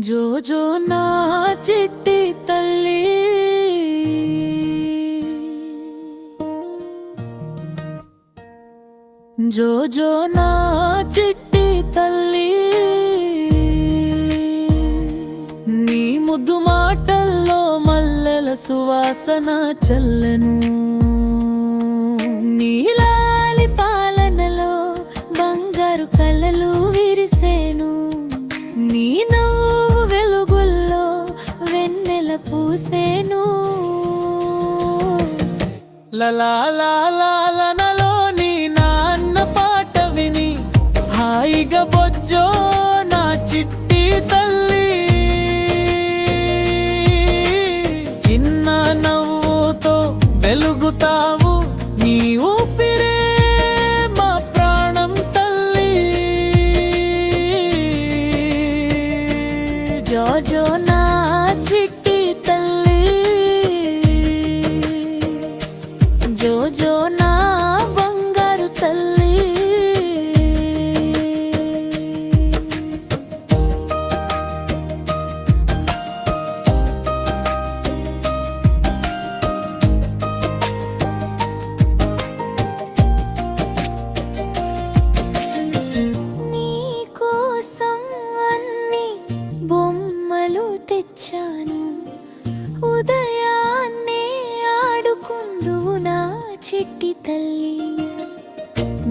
జో జో నా చిట్టి తల్లి. జో జో నా చిట్టి తల్లి. నీ ముద్దు మాటల్లో మల్లెల సువాసన చల్లెను. లలాలాలనలో నీ నాన్న పాట విని హాయిగా బొజ్జో నా చిట్టి తల్లి. చిన్న నవ్వుతో వెలుగుతావు నీ ఊపిరే మా ప్రాణం తల్లి. జోజో నా జోజో చెట్టి తల్లి.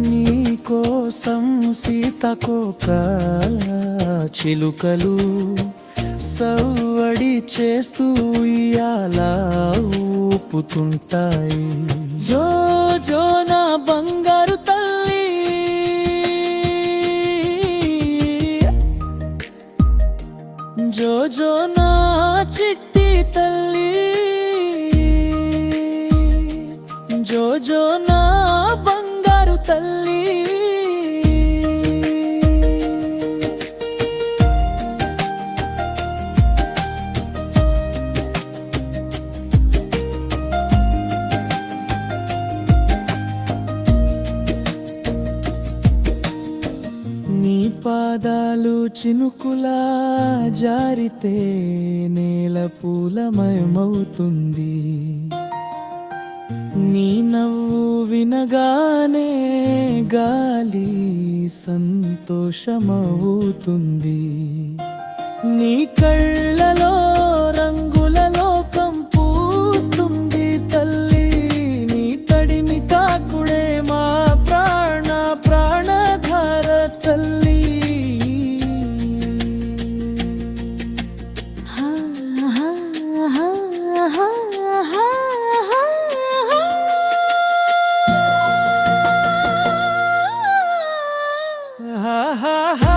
నీ కోసం సీతకోక చిలుకలు సవ్వడి చేస్తూ ఇలా ఊపుతుంటాయి. జో జో నా బంగారు తల్లి. జో జో నా చిట్టి తల్లి. జో నా బంగారు తల్లి. నీ పాదాలు చినుకులా జారితే నేల పూలమయమవుతుంది. వినగానే గాలి సంతోషమవుతుంది. నీ కళ్ళలో రంగుల లోకం పూస్తుంది తల్లి. నీ తడిమి తాకుడే మా ప్రాణ ప్రాణధార తల్లి. హా హా హా హా ha ha ha.